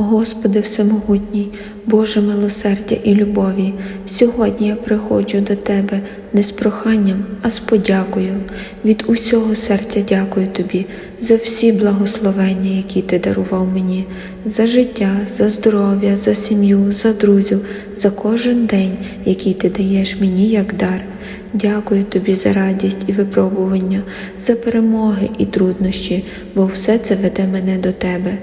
Господи Всемогутній, Боже милосердя і любові, сьогодні я приходжу до Тебе не з проханням, а з подякою. Від усього серця дякую Тобі за всі благословення, які Ти дарував мені, за життя, за здоров'я, за сім'ю, за друзів, за кожен день, який Ти даєш мені як дар. Дякую тобі за радість і випробування, за перемоги і труднощі, бо все це веде мене до тебе.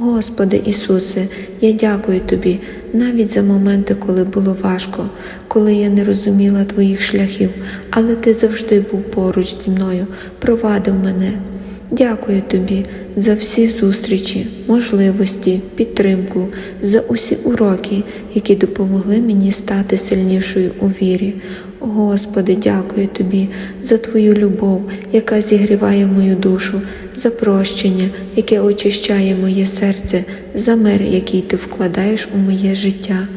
Господи Ісусе, я дякую Тобі навіть за моменти, коли було важко, коли я не розуміла Твоїх шляхів, але Ти завжди був поруч зі мною, провадив мене. Дякую Тобі за всі зустрічі, можливості, підтримку, за усі уроки, які допомогли мені стати сильнішою у вірі. Господи, дякую Тобі за Твою любов, яка зігріває мою душу, за прощення, яке очищає моє серце, за мир, який ти вкладаєш у моє життя.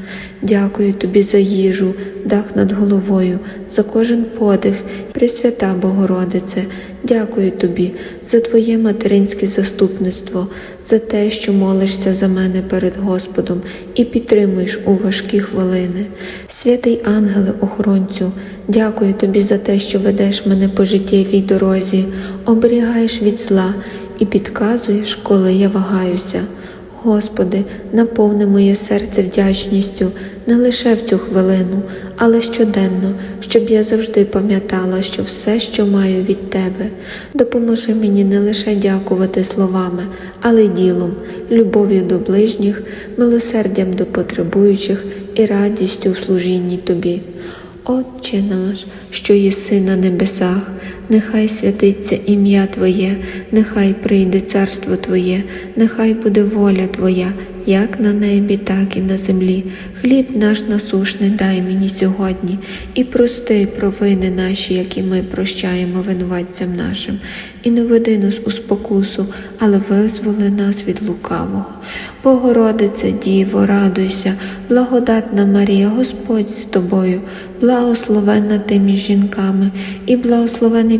Дякую тобі за їжу, дах над головою, за кожен подих, Пресвята Богородице. Дякую тобі за Твоє материнське заступництво, за те, що молишся за мене перед Господом і підтримуєш у важкі хвилини. Святий ангеле охоронцю, дякую тобі за те, що ведеш мене по життєвій дорозі, оберігаєш від зла і підказуєш, коли я вагаюся. Господи, наповни моє серце вдячністю не лише в цю хвилину, але щоденно, щоб я завжди пам'ятала, що все, що маю від Тебе, допоможи мені не лише дякувати словами, але й ділом, любов'ю до ближніх, милосердям до потребуючих і радістю в служінні Тобі. Отче наш, що єси на небесах, нехай святиться ім'я Твоє, нехай прийде царство Твоє, нехай буде воля Твоя, як на небі, так і на землі. Хліб наш насушний дай мені сьогодні, і прости провини наші, які ми прощаємо винуватцям нашим, і не веди нас у спокусу, але визволи нас від лукавого. Богородице, Діво, радуйся, благодатна Марія, Господь з тобою, благословенна ти між жінками, і благословений